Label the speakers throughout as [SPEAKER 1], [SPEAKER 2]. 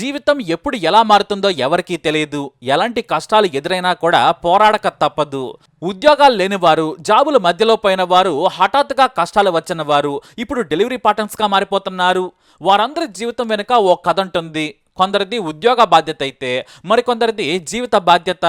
[SPEAKER 1] జీవితం ఎప్పుడు ఎలా మారుతుందో ఎవరికీ తెలియదు ఎలాంటి కష్టాలు ఎదురైనా కూడా పోరాడక తప్పదు. ఉద్యోగాలు లేని వారు జాబుల మధ్యలో పోయిన వారు హఠాత్తుగా కష్టాలు వచ్చిన వారు ఇప్పుడు డెలివరీ పార్టనర్స్గా మారిపోతున్నారు. వారందరి జీవితం వెనుక ఓ కథ ఉంటుంది. కొందరిది ఉద్యోగ బాధ్యత అయితే మరికొందరిది జీవిత బాధ్యత.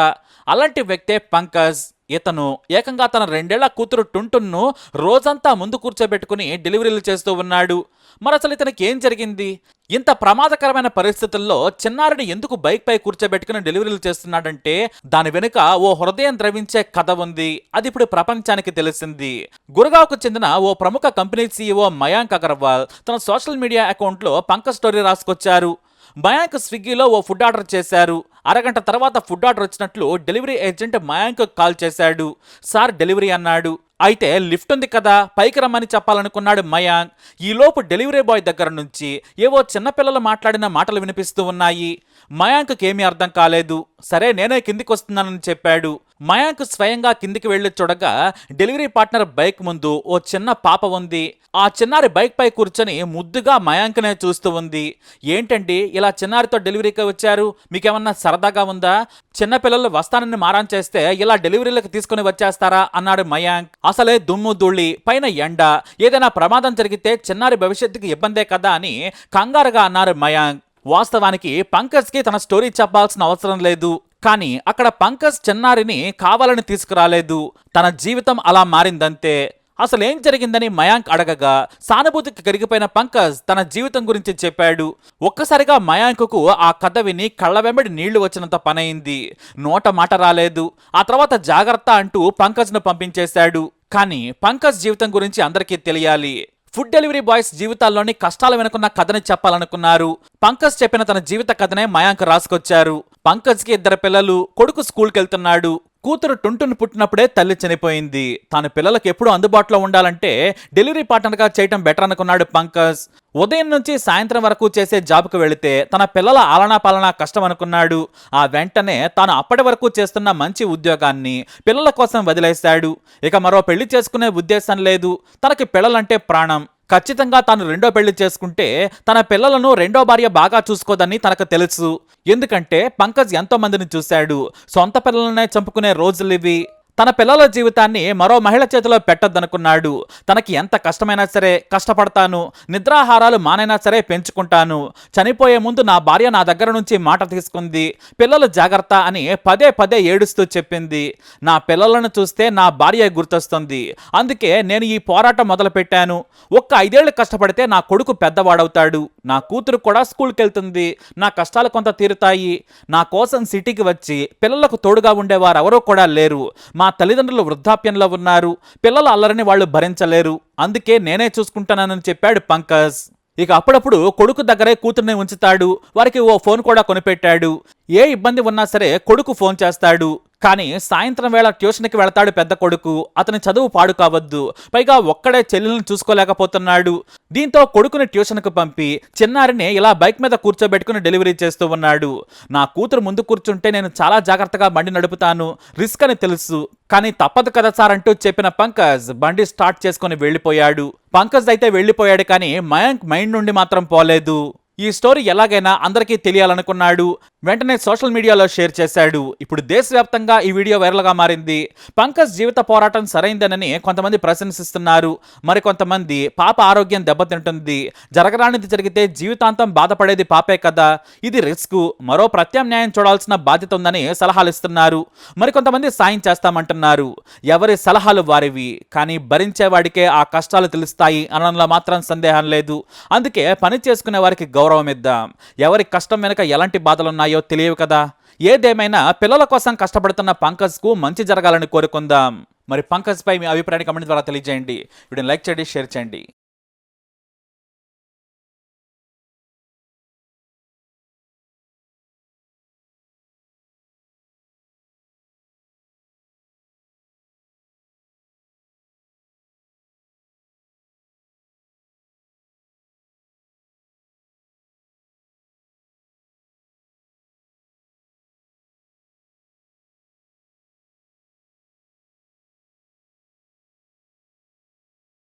[SPEAKER 1] అలాంటి వ్యక్తే పంకజ్. ఇతను ఏకంగా తన రెండేళ్ళ కూతురు టుంటున్ను రోజంతా ముందు కూర్చోబెట్టుకుని డెలివరీలు చేస్తూ ఉన్నాడు. మరసలు ఇతనికి ఏం జరిగింది? ఇంత ప్రమాదకరమైన పరిస్థితుల్లో చిన్నారుని ఎందుకు బైక్ పై కూర్చోబెట్టుకుని డెలివరీలు చేస్తున్నాడంటే దాని వెనుక ఓ హృదయం ద్రవించే కథ ఉంది. అది ఇప్పుడు ప్రపంచానికి తెలిసింది. గురగావ్కు చెందిన ఓ ప్రముఖ కంపెనీ సీఈఓ మయాంక్ అగర్వాల్ తన సోషల్ మీడియా అకౌంట్లో పంకజ్ స్టోరీ రాసుకొచ్చారు. మయాంక్ స్విగ్గీలో ఓ ఫుడ్ ఆర్డర్ చేశారు. అరగంట తర్వాత ఫుడ్ ఆర్డర్ వచ్చినట్లు డెలివరీ ఏజెంట్ మయాంక్ కాల్ చేశాడు. సార్ డెలివరీ అన్నాడు. అయితే లిఫ్ట్ ఉంది కదా పైకి రమ్మని చెప్పాలనుకున్నాడు మయాంక్. ఈలోపు డెలివరీ బాయ్ దగ్గర నుంచి ఏవో చిన్నపిల్లలు మాట్లాడిన మాటలు వినిపిస్తూ ఉన్నాయి. మయాంక్కి ఏమీ అర్థం కాలేదు. సరే నేనే కిందికి వస్తున్నానని చెప్పాడు. మయాంక్ స్వయంగా కిందికి వెళ్ళి చూడగా డెలివరీ పార్ట్నర్ బైక్ ముందు ఓ చిన్న పాప ఉంది. ఆ చిన్నారి బైక్ పై కూర్చొని ముద్దుగా మయాంక్నే చూస్తూ ఉంది. ఏంటండి ఇలా చిన్నారితో డెలివరీకి వచ్చారు? మీకేమన్నా సరదాగా ఉందా? చిన్నపిల్లలు వస్తానని మారాన్ చేస్తే ఇలా డెలివరీలకు తీసుకుని వచ్చేస్తారా? అన్నాడు మయాంక్. అసలే దుమ్ము ధూళి పైన ఎండ. ఏదైనా ప్రమాదం జరిగితే చిన్నారి భవిష్యత్తుకి ఇబ్బందే కదా అని కంగారుగా అన్నారు మయాంక్. వాస్తవానికి పంకజ్కి తన స్టోరీ చెప్పాల్సిన అవసరం లేదు. కానీ అక్కడ పంకజ్ చిన్నారిని కావాలని తీసుకురాలేదు. తన జీవితం అలా మారిందంతే. అసలేం జరిగిందని మయాంక్ అడగగా సానుభూతికి కరిగిపోయిన పంకజ్ తన జీవితం గురించి చెప్పాడు. ఒక్కసారిగా మయాంక్కు ఆ కథ విని కళ్ళ వెంబడి నీళ్ళు వచ్చినంత పనైంది నోట మాట రాలేదు. ఆ తర్వాత జాగ్రత్త అంటూ పంకజ్ను పంపించేశాడు. కానీ పంకజ్ జీవితం గురించి అందరికీ తెలియాలి. ఫుడ్ డెలివరీ బాయ్స్ జీవితాల్లోని కష్టాలు వెనుకున్న కథని చెప్పాలనుకున్నారు. పంకజ్ చెప్పిన తన జీవిత కథనే మయాంక్ రాసుకొచ్చారు. పంకజ్కి ఇద్దరు పిల్లలు కొడుకు స్కూల్కి వెళ్తున్నాడు కూతురు టుంటును పుట్టినప్పుడే తల్లి చనిపోయింది. తన పిల్లలకు ఎప్పుడు అందుబాటులో ఉండాలంటే డెలివరీ పార్ట్నర్గా చేయటం బెటర్ అనుకున్నాడు పంకజ్. ఉదయం నుంచి సాయంత్రం వరకు చేసే జాబ్కు వెళితే తన పిల్లల ఆలనా పాలనా కష్టం అనుకున్నాడు. ఆ వెంటనే తాను అప్పటి వరకు చేస్తున్న మంచి ఉద్యోగాన్ని పిల్లల కోసం వదిలేశాడు. ఇక మరో పెళ్ళి చేసుకునే ఉద్దేశం లేదు. తనకి పిల్లలంటే ప్రాణం. ఖచ్చితంగా తాను రెండో పెళ్ళి చేసుకుంటే తన పిల్లలను రెండో భార్య బాగా చూసుకోదని తనకు తెలుసు. ఎందుకంటే పంకజ్ ఎంతో మందిని చూశాడు. సొంత పిల్లలనే చంపుకునే రోజులు ఇవి తన పిల్లల జీవితాన్ని మరో మహిళ చేతిలో పెట్టద్దనుకున్నాడు. తనకి ఎంత కష్టమైనా సరే కష్టపడతాను. నిద్రాహారాలు మానైనా సరే పెంచుకుంటాను. చనిపోయే ముందు నా భార్య నా దగ్గర నుంచి మాట తీసుకుంది. పిల్లలు జాగ్రత్త అని పదే పదే ఏడుస్తూ చెప్పింది. నా పిల్లలను చూస్తే నా భార్య గుర్తొస్తుంది. అందుకే నేను ఈ పోరాటం మొదలుపెట్టాను. ఒక్క ఐదేళ్ళు కష్టపడితే నా కొడుకు పెద్దవాడవుతాడు. నా కూతురు కూడా స్కూల్కి వెళ్తుంది నా కష్టాలు కొంత తీరుతాయి. నా కోసం సిటీకి వచ్చి పిల్లలకు తోడుగా ఉండేవారు ఎవరూ కూడా లేరు. మా తల్లిదండ్రులు వృద్ధాప్యంలో ఉన్నారు. పిల్లల అల్లరిని వాళ్ళు భరించలేరు. అందుకే నేనే చూసుకుంటానని చెప్పాడు పంకజ్. ఇక అప్పుడప్పుడు కొడుకు దగ్గరే కూతుర్ని ఉంచుతాడు. వారికి ఓ ఫోన్ కూడా కొనిపెట్టాడు. ఏ ఇబ్బంది ఉన్నా సరే కొడుకు ఫోన్ చేస్తాడు. కానీ సాయంత్రం వేళ ట్యూషన్కి వెళతాడు పెద్ద కొడుకు. అతని చదువు పాడు కావద్దు. పైగా ఒక్కడే చెల్లెలను చూసుకోలేకపోతున్నాడు. దీంతో కొడుకుని ట్యూషన్కు పంపి చిన్నారిని ఇలా బైక్ మీద కూర్చోబెట్టుకుని డెలివరీ చేస్తూ ఉన్నాడు. నా కూతురు ముందు కూర్చుంటే నేను చాలా జాగ్రత్తగా బండి నడుపుతాను. రిస్క్ అని తెలుసు. కానీ తప్పదు కదా సార్ అంటూ చెప్పిన పంకజ్ బండి స్టార్ట్ చేసుకుని వెళ్ళిపోయాడు. పంకజ్ అయితే వెళ్ళిపోయాడు కానీ మయాంక్ మైండ్ నుండి మాత్రం పోలేదు. ఈ స్టోరీ ఎలాగైనా అందరికీ తెలియాలనుకున్నాడు. వెంటనే సోషల్ మీడియాలో షేర్ చేశాడు. ఇప్పుడు దేశవ్యాప్తంగా ఈ వీడియో వైరల్గా మారింది. పంకజ్ జీవిత పోరాటం సరైందనని కొంతమంది ప్రశంసిస్తున్నారు. మరికొంతమంది పాప ఆరోగ్యం దెబ్బతింటుంది. జరగరానిది జరిగితే జీవితాంతం బాధపడేది పాపే కదా. ఇది రిస్క్. మరో ప్రత్యామ్నాయం చూడాల్సిన బాధ్యత ఉందని సలహాలు ఇస్తున్నారు. మరికొంతమంది సాయం చేస్తామంటున్నారు. ఎవరి సలహాలు వారివి? కానీ భరించేవాడికే ఆ కష్టాలు తెలుస్తాయి అనడంలో మాత్రం సందేహం లేదు. అందుకే పని చేసుకునే వారికి గౌరవం ఇద్దాం ఎవరి కష్టం వెనుక ఎలాంటి బాధలున్నాయో తెలియవు కదా. ఏదేమైనా పిల్లల కోసం కష్టపడుతున్న పంకజ్కు మంచి జరగాలని కోరుకుందాం. మరి పంకజ్ పై మీ అభిప్రాయాన్ని కమెంట్ ద్వారా తెలియజేయండి. వీడియోని లైక్ చేయండి షేర్ చేయండి.